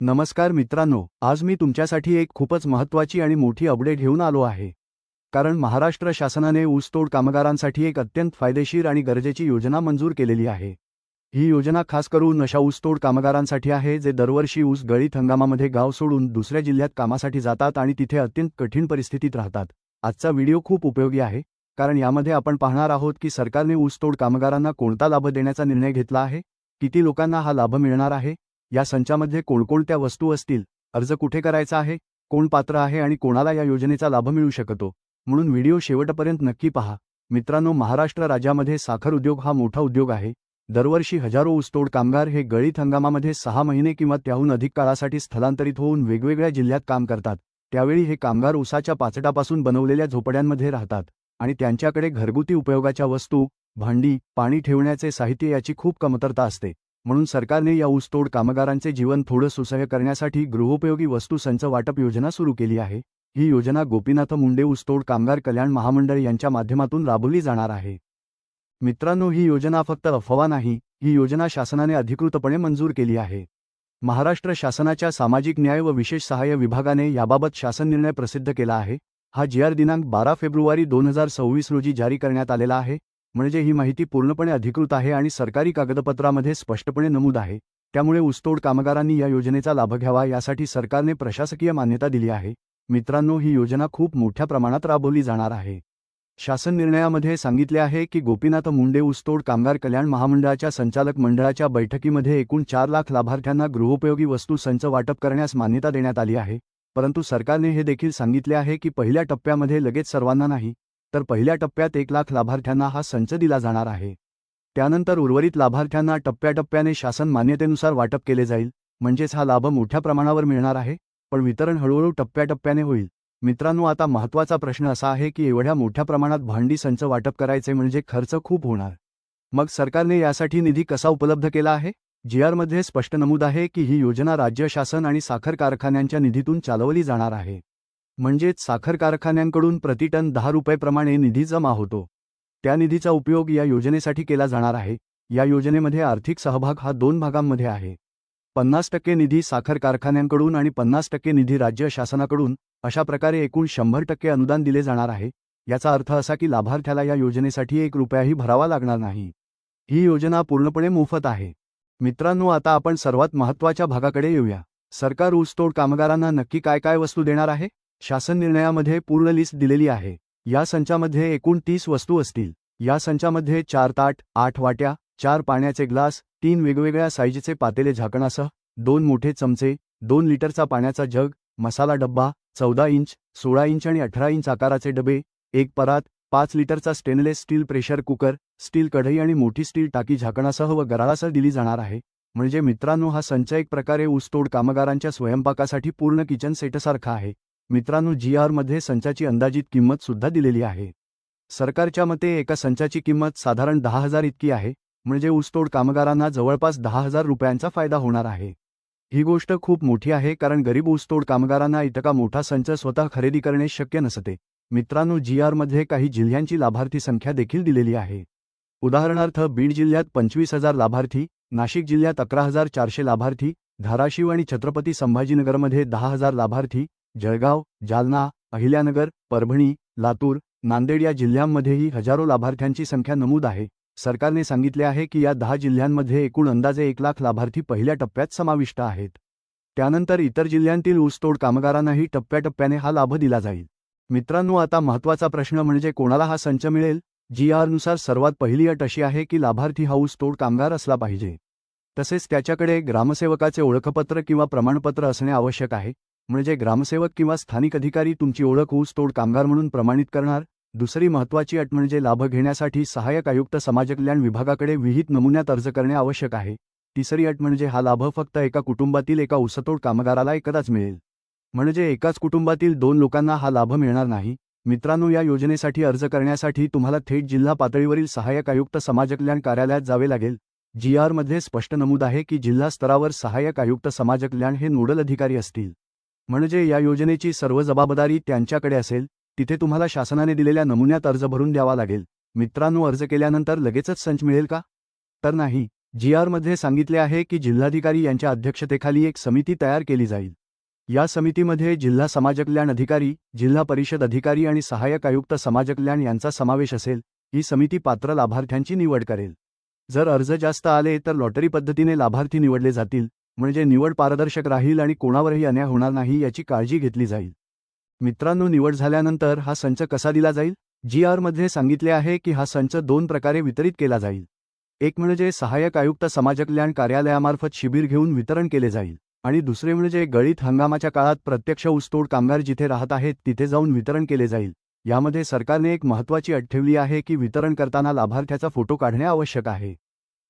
नमस्कार मित्रांनो आज मी तुमच्यासाठी एक खूपच महत्त्वाची आणि मोठी अपडेट घेऊन आलो आहे. कारण महाराष्ट्र शासनाने ऊसतोड कामगारांसाठी एक अत्यंत फायदेशीर आणि गरजेची योजना मंजूर केलेली आहे. ही योजना खास करून अशा ऊसतोड कामगारांसाठी आहे जे दरवर्षी ऊस गळीत हंगामामध्ये गाव सोडून दुसऱ्या जिल्ह्यात कामासाठी जातात आणि तिथे अत्यंत कठीण परिस्थितीत राहतात. आजचा व्हिडिओ खूप उपयोगी आहे कारण यामध्ये आपण पाहणार आहोत की सरकारने ऊसतोड कामगारांना कोणता लाभ देण्याचा निर्णय घेतला आहे किती लोकांना हा लाभ मिळणार आहे या संचामध्ये कोणकोणत्या वस्तू असतील अर्ज कुठे करायचा आहे कोण पात्र आहे आणि कोणाला या योजनेचा लाभ मिळू शकतो म्हणून व्हिडिओ शेवटपर्यंत नक्की पहा. मित्रांनो महाराष्ट्र राज्यामध्ये साखर उद्योग हा मोठा उद्योग आहे. दरवर्षी हजारो ऊसतोड कामगार हे गळीत हंगामामध्ये सहा महिने किंवा त्याहून अधिक काळासाठी स्थलांतरित होऊन वेगवेगळ्या जिल्ह्यात काम करतात. त्यावेळी हे कामगार ऊसाच्या पाचटापासून बनवलेल्या झोपड्यांमध्ये राहतात आणि त्यांच्याकडे घरगुती उपयोगाच्या वस्तू भांडी पाणी ठेवण्याचे साहित्य याची खूप कमतरता असते. म्हणून सरकारने या ऊसतोड कामगारांचे जीवन थोडं सुसह्य करण्यासाठी गृहोपयोगी वस्तू संच वाटप योजना सुरू केली आहे. ही योजना गोपीनाथ मुंडे ऊसतोड कामगार कल्याण महामंडळ यांच्या माध्यमातून राबवली जाणार आहे. मित्रांनो ही योजना फक्त अफवा नाही ही योजना शासनाने अधिकृतपणे मंजूर केली आहे. महाराष्ट्र शासनाच्या सामाजिक न्याय व विशेष सहाय्य विभागाने याबाबत शासन निर्णय प्रसिद्ध केला आहे. हा जी आर दिनांक बारा फेब्रुवारी दोन हजार सव्वीस रोजी जारी करण्यात आलेला आहे. म्हणजे ही माहिती पूर्णपणे अधिकृत आहे आणि सरकारी कागदपत्रामध्ये स्पष्टपणे नमूद आहे. त्यामुळे ऊसतोड कामगारांनी या योजनेचा लाभ घ्यावा यासाठी सरकारने प्रशासकीय मान्यता दिली आहे. मित्रांनो ही योजना खूप मोठ्या प्रमाणात राबवली जाणार आहे. शासन निर्णयामध्ये सांगितले आहे की गोपीनाथ मुंडे ऊसतोड कामगार कल्याण महामंडळाच्या संचालक मंडळाच्या बैठकीमध्ये एकूण चार लाख लाभार्थ्यांना गृहोपयोगी वस्तू संच वाटप करण्यास मान्यता देण्यात आली आहे. परंतु सरकारने हे देखील सांगितले आहे की पहिल्या टप्प्यामध्ये लगेच सर्वांना नाही. तर पहिल्या टप्प्यात एक लाख लाभार्थ्यांना हा संच दिला जाणार आहे. त्यानंतर उर्वरित लाभार्थ्यांना टप्प्याटप्प्याने शासन मान्यतेनुसार वाटप केले जाईल म्हणजेच हा लाभ मोठ्या प्रमाणावर मिळणार आहे पण वितरण हळूहळू टप्प्याटप्प्याने होईल. मित्रांनो आता महत्त्वाचा प्रश्न असा आहे की एवढ्या मोठ्या प्रमाणात भांडी संच वाटप करायचे म्हणजे खर्च खूप होणार. मग सरकारने यासाठी निधी कसा उपलब्ध केला आहे? जीआरमध्ये स्पष्ट नमूद आहे की ही योजना राज्य शासन आणि साखर कारखान्यांच्या निधीतून चालवली जाणार आहे. म्हणजेच साखर कारखान्यांकडून प्रतिटन दहा रुपयेप्रमाणे निधी जमा होतो. त्या निधीचा उपयोग या योजनेसाठी केला जाणार आहे. या योजनेमध्ये आर्थिक सहभाग हा दोन भागांमध्ये आहे. पन्नास टक्के निधी साखर कारखान्यांकडून आणि पन्नास टक्के निधी राज्य शासनाकडून अशा प्रकारे एकूण शंभर टक्के अनुदान दिले जाणार आहे. याचा अर्थ असा की लाभार्थ्याला या योजनेसाठी एक रुपयाही भरावा लागणार नाही. ही योजना पूर्णपणे मोफत आहे. मित्रांनो आता आपण सर्वात महत्त्वाच्या भागाकडे येऊया. सरकार ऊसतोड कामगारांना नक्की काय काय वस्तू देणार आहे? शासन निर्णयामध्ये पूर्ण लिस्ट दिलेली आहे. या संचामध्ये एकूण तीस वस्तू असतील. या संचामध्ये चार ताट आठ वाट्या चार पाण्याचे ग्लास तीन वेगवेगळ्या साईजचे पातेले झाकणासह दोन मोठे चमचे दोन लिटरचा पाण्याचा जग मसाला डब्बा चौदा इंच सोळा इंच आणि अठरा इंच आकाराचे डबे एक परात पाच लिटरचा stainless steel pressure cooker steel कढई आणि मोठी स्टील टाकी झाकणासह व गराळासह दिली जाणार आहे. म्हणजे मित्रांनो हा संच एक प्रकारे ऊसतोड कामगारांच्या स्वयंपाकासाठी पूर्ण किचन सेटसारखा आहे. मित्रांनो जी आरमध्ये संचाची अंदाजित किंमत सुद्धा दिलेली आहे. सरकारच्या मते एका संचाची किंमत साधारण दहा हजार इतकी आहे म्हणजे ऊसतोड कामगारांना जवळपास दहा हजार रुपयांचा फायदा होणार आहे. ही गोष्ट खूप मोठी आहे कारण गरीब ऊसतोड कामगारांना इतका मोठा संच स्वतः खरेदी करणे शक्य नसते. मित्रांनो जी आरमध्ये काही जिल्ह्यांची लाभार्थी संख्या देखील दिलेली आहे. उदाहरणार्थ बीड जिल्ह्यात पंचवीस हजार लाभार्थी नाशिक जिल्ह्यात अकरा हजार चारशे लाभार्थी धाराशिव आणि छत्रपती संभाजीनगरमध्ये दहा हजार लाभार्थी जळगाव जालना अहिल्यानगर परभणी लातूर नांदेड या जिल्ह्यांमध्येही हजारो लाभार्थ्यांची संख्या नमूद आहे. सरकारने सांगितले आहे की या दहा जिल्ह्यांमध्ये एकूण अंदाजे एक लाख लाभार्थी पहिल्या टप्प्यात समाविष्ट आहेत. त्यानंतर इतर जिल्ह्यांतील ऊसतोड कामगारांनाही टप्प्याटप्प्याने हा लाभ दिला जाईल. मित्रांनो आता महत्त्वाचा प्रश्न म्हणजे कोणाला हा संच मिळेल? जी आरनुसार सर्वात पहिली अट अशी आहे की लाभार्थी हा ऊसतोड कामगार असला पाहिजे. तसेच त्याच्याकडे ग्रामसेवकाचे ओळखपत्र किंवा प्रमाणपत्र असणे आवश्यक आहे. म्हणजे ग्रामसेवक किंवा स्थानिक अधिकारी तुमची ओळख ऊसतोड कामगार म्हणून प्रमाणित करणार. दुसरी महत्त्वाची अट म्हणजे लाभ घेण्यासाठी सहाय्यक आयुक्त समाजकल्याण विभागाकडे विहित नमुन्यात अर्ज करणे आवश्यक आहे. तिसरी अट म्हणजे हा लाभ फक्त एका कुटुंबातील एका ऊसतोड कामगाराला एकदाच मिळेल. म्हणजे एकाच कुटुंबातील दोन लोकांना हा लाभ मिळणार नाही. मित्रांनो या योजनेसाठी अर्ज करण्यासाठी तुम्हाला थेट जिल्हा पातळीवरील सहाय्यक आयुक्त समाजकल्याण कार्यालयात जावे लागेल. जी आरमध्ये स्पष्ट नमूद आहे की जिल्हा स्तरावर सहाय्यक आयुक्त समाजकल्याण हे नोडल अधिकारी असतील. म्हणजे या योजनेची सर्व जबाबदारी त्यांच्याकडे असेल तिथे तुम्हाला शासनाने दिलेल्या नमुन्यात अर्ज भरून द्यावा लागेल. मित्रांनो अर्ज केल्यानंतर लगेचच संच मिळेल का? तर नाही. जी आरमध्ये सांगितले आहे की जिल्हाधिकारी यांच्या अध्यक्षतेखाली एक समिती तयार केली जाईल. या समितीमध्ये जिल्हा समाजकल्याण अधिकारी जिल्हा परिषद अधिकारी आणि सहाय्यक आयुक्त समाजकल्याण यांचा समावेश असेल. ही समिती पात्र लाभार्थ्यांची निवड करेल. जर अर्ज जास्त आले तर लॉटरी पद्धतीने लाभार्थी निवडले जातील. म्हणजे निवड पारदर्शक राहील आणि कोणावरही अन्याय होणार नाही याची काळजी घेतली जाईल. मित्रांनो निवड झाल्यानंतर हा संच कसा दिला जाईल? जी आरमध्ये सांगितले आहे की हा संच दोन प्रकारे वितरित केला जाईल. एक म्हणजे सहाय्यक आयुक्त समाजकल्याण कार्यालयामार्फत शिबिर घेऊन वितरण केले जाईल. आणि दुसरे म्हणजे गळीत हंगामाच्या काळात प्रत्यक्ष ऊसतोड कामगार जिथे राहत आहेत तिथे जाऊन वितरण केले जाईल. यामध्ये सरकारने एक महत्त्वाची अट ठेवली आहे की वितरण करताना लाभार्थ्याचा फोटो काढणे आवश्यक आहे.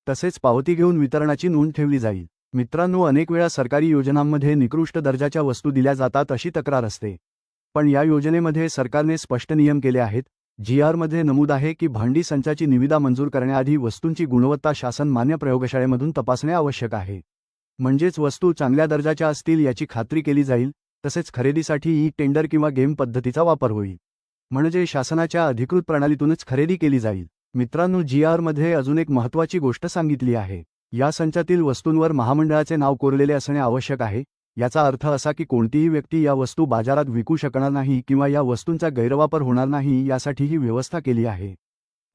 तसेच पावती घेऊन वितरणाची नोंद ठेवली जाईल. मित्रांनो अनेक वेळा सरकारी योजनांमध्ये निकृष्ट दर्जाच्या वस्तू दिल्या जातात अशी तक्रार असते. पण या योजनेमध्ये सरकारने स्पष्ट नियम केले आहेत. जी आरमध्ये नमूद आहे की भांडी संचाची निविदा मंजूर करण्याआधी वस्तूंची गुणवत्ता शासन मान्य प्रयोगशाळेमधून तपासणे आवश्यक आहे. म्हणजेच वस्तू चांगल्या दर्जाच्या असतील याची खात्री केली जाईल तसेच खरेदीसाठी ई टेंडर किंवा गेम पद्धतीचा वापर होईल. म्हणजे शासनाच्या अधिकृत प्रणालीतूनच खरेदी केली जाईल. मित्रांनो जी आरमध्ये अजून एक महत्त्वाची गोष्ट सांगितली आहे. या संचातील वस्तूंवर महामंडळाचे नाव कोरलेले असणे आवश्यक आहे. याचा अर्थ असा की कोणतीही व्यक्ती या वस्तू बाजारात विकू शकणार नाही किंवा या वस्तूंचा गैरवापर होणार नाही यासाठी ही व्यवस्था केली आहे.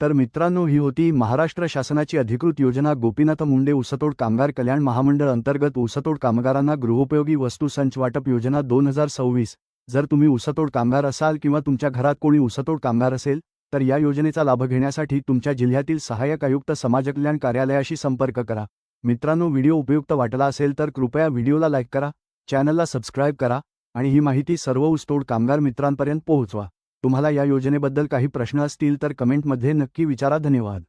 तर मित्रांनो ही होती महाराष्ट्र शासनाची अधिकृत योजना. गोपीनाथ मुंडे ऊसतोड कामगार कल्याण महामंडळ अंतर्गत ऊसतोड कामगारांना गृहोपयोगी वस्तू संच वाटप योजना दोन हजार सव्वीस. जर तुम्ही ऊसतोड कामगार असाल किंवा तुमच्या घरात कोणी ऊसतोड कामगार असेल तर या योजनेचा लाभ घेण्यासाठी तुमच्या जिल्ह्यातील सहाय्यक आयुक्त समाजकल्याण कार्यालयाशी संपर्क करा. मित्रांनो व्हिडिओ उपयुक्त वाटला असेल तर कृपया व्हिडिओला लाईक करा चॅनलला सबस्क्राईब करा आणि ही माहिती सर्व ऊसतोड कामगार मित्रांपर्यंत पोहोचवा. तुम्हाला या योजनेबद्दल काही प्रश्न असतील तर कमेंटमध्ये नक्की विचारा. धन्यवाद.